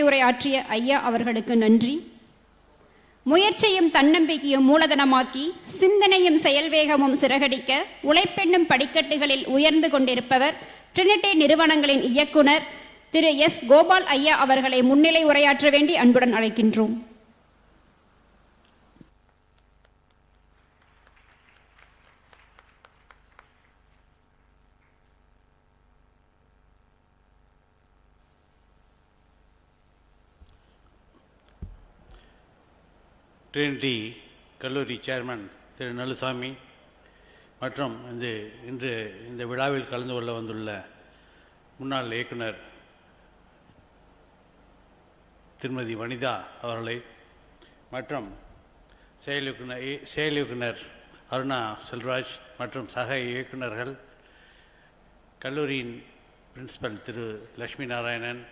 உரையாற்றிய ஐயா அவர்களுக்கு நன்றி. முயற்சியும் தன்னம்பிக்கையும் மூலதனமாக்கி சிந்தனையும் செயல்வேகமும் சிறகடிக்க உழைப்பெண்ணும் படிக்கட்டுகளில் உயர்ந்து கொண்டிருப்பவர் ட்ரினிட்டி நிறுவனங்களின் இயக்குனர் திரு எஸ். கோபால் ஐயா அவர்களை முன்னிலை உரையாற்ற வேண்டி அன்புடன் அழைக்கின்றோம். ட்ரினிட்டி கல்லூரி சேர்மன் திரு நல்லுசாமி மற்றும் இந்த இன்று இந்த விழாவில் கலந்து கொள்ள வந்துள்ள முன்னாள் இயக்குனர் திருமதி வனிதா அவர்களை மற்றும் செயல் இ- செயல் இயக்குனர் அருணா செல்வராஜ் மற்றும் சக இயக்குனர்கள் கல்லூரியின் பிரின்சிபல் திரு லக்ஷ்மி நாராயணன்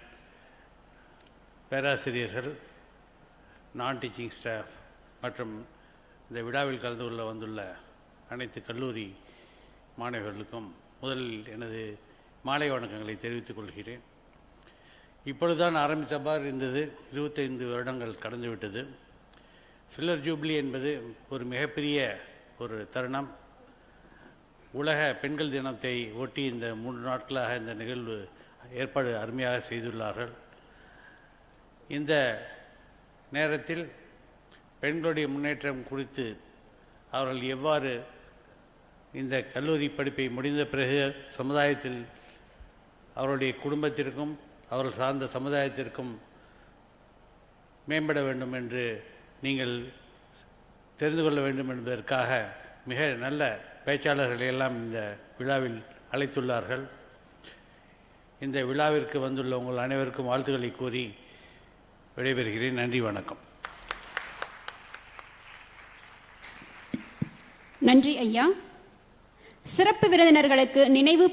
பேராசிரியர்கள் நான் டீச்சிங் ஸ்டாஃப் மற்றும் இந்த விழாவில் கலந்து கொள்ள வந்துள்ள அனைத்து கல்லூரி மாணவர்களுக்கும் முதலில் எனது மாலை வணக்கங்களை தெரிவித்துக் கொள்கிறேன். இப்பொழுதுதான் ஆரம்பித்த இருந்தது. இருபத்தைந்து வருடங்கள் கடந்துவிட்டது. சில்லர் ஜூப்ளி என்பது ஒரு மிகப்பெரிய ஒரு தருணம். உலக பெண்கள் தினத்தை ஒட்டி இந்த மூன்று நாட்களாக இந்த நிகழ்வு ஏற்பாடு அருமையாக செய்துள்ளார்கள். இந்த நேரத்தில் பெண்களுடைய முன்னேற்றம் குறித்து அவர்கள் எவ்வாறு இந்த கல்லூரி படிப்பை முடிந்த பிறகு சமுதாயத்தில் அவருடைய குடும்பத்திற்கும் அவர்கள் சார்ந்த சமுதாயத்திற்கும் மேம்பட வேண்டும் என்று நீங்கள் தெரிந்து கொள்ள வேண்டும் என்பதற்காக மிக நல்ல பேச்சாளர்களை எல்லாம் இந்த விழாவில் அழைத்துள்ளார்கள். இந்த விழாவிற்கு வந்துள்ள உங்கள் அனைவருக்கும் வாழ்த்துக்களை கூறி விடைபெறுகிறேன். நன்றி வணக்கம். நன்றி ஐயா. சிறப்பு விருந்தினர்களுக்கு நினைவு